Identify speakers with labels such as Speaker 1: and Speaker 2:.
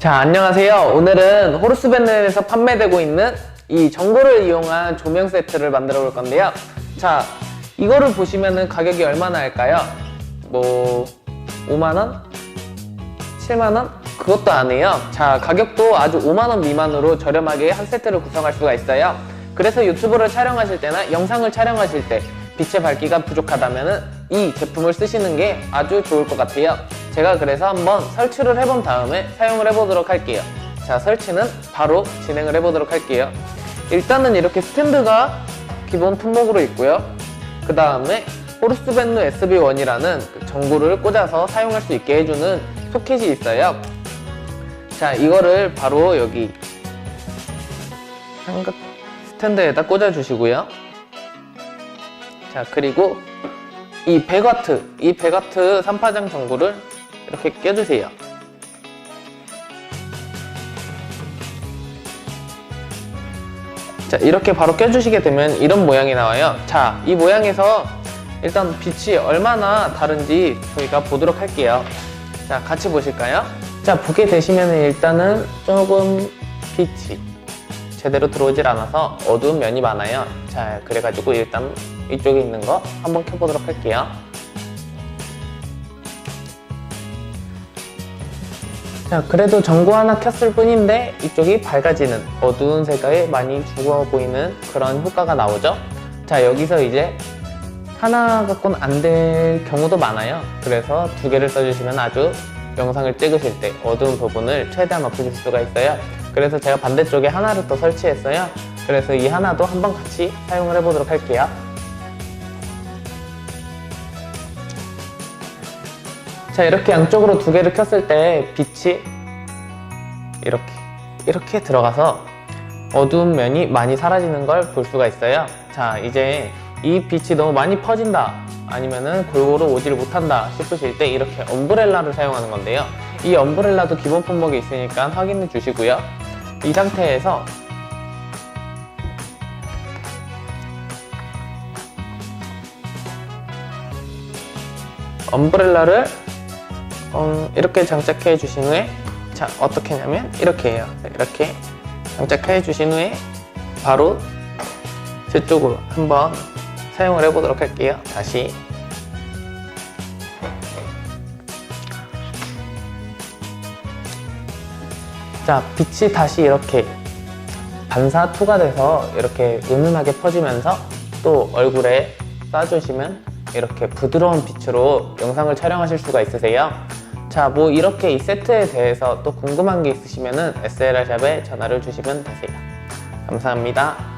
Speaker 1: 자, 안녕하세요. 오늘은 호르스밴드에서 판매되고 있는 이 전구를 이용한 조명 세트를 만들어 볼 건데요. 자, 이거를 보시면은 가격이 얼마나 할까요? 뭐, 5만원? 7만원? 그것도 안 해요. 자, 가격도 아주 5만원 미만으로 저렴하게 한 세트를 구성할 수가 있어요. 그래서 유튜브를 촬영하실 때나 영상을 촬영하실 때 빛의 밝기가 부족하다면은 이 제품을 쓰시는 게 아주 좋을 것 같아요. 제가 그래서 한번 설치를 해본 다음에 사용을 해보도록 할게요. 자, 설치는 바로 진행을 해보도록 할게요. 일단은 이렇게 스탠드가 기본 품목으로 있고요. 그 다음에 호르스밴드 SB1이라는 그 전구를 꽂아서 사용할 수 있게 해주는 소켓이 있어요. 자, 이거를 바로 여기 삼각 스탠드에다 꽂아주시고요. 자, 그리고 이 100와트, 이 100와트 3파장 전구를 이렇게 껴주세요. 자, 이렇게 바로 껴주시게 되면 이런 모양이 나와요. 자, 이 모양에서 일단 빛이 얼마나 다른지 저희가 보도록 할게요. 자, 같이 보실까요? 자, 보게 되시면 일단은 조금 빛이 제대로 들어오질 않아서 어두운 면이 많아요. 자, 그래가지고 일단 이쪽에 있는 거 한번 켜보도록 할게요. 자, 그래도 전구 하나 켰을 뿐인데 이쪽이 밝아지는 어두운 색깔이 많이 죽어 보이는 그런 효과가 나오죠. 자, 여기서 이제 하나 갖고는 안 될 경우도 많아요. 그래서 두 개를 써주시면 아주 영상을 찍으실 때 어두운 부분을 최대한 없애줄 수가 있어요. 그래서 제가 반대쪽에 하나를 또 설치했어요. 그래서 이 하나도 한번 같이 사용을 해보도록 할게요. 자, 이렇게 양쪽으로 두 개를 켰을 때 빛이 이렇게, 이렇게 들어가서 어두운 면이 많이 사라지는 걸 볼 수가 있어요. 자, 이제 이 빛이 너무 많이 퍼진다. 아니면은 골고루 오질 못한다 싶으실 때 이렇게 엄브렐라를 사용하는 건데요. 이 엄브렐라도 기본 품목에 있으니까 확인해 주시고요. 이 상태에서 엄브렐라를 어, 이렇게 장착해 주신 후에 자 어떻게 하냐면 이렇게 해요. 이렇게 장착해 주신 후에 바로 제 쪽으로 한번 사용을 해 보도록 할게요. 다시. 자 빛이 다시 이렇게 반사 투가 돼서 이렇게 은은하게 퍼지면서 또 얼굴에 쏴주시면 이렇게 부드러운 빛으로 영상을 촬영하실 수가 있으세요. 자, 뭐 이렇게 이 세트에 대해서 또 궁금한 게 있으시면 은 SLR샵에 전화를 주시면 되세요. 감사합니다.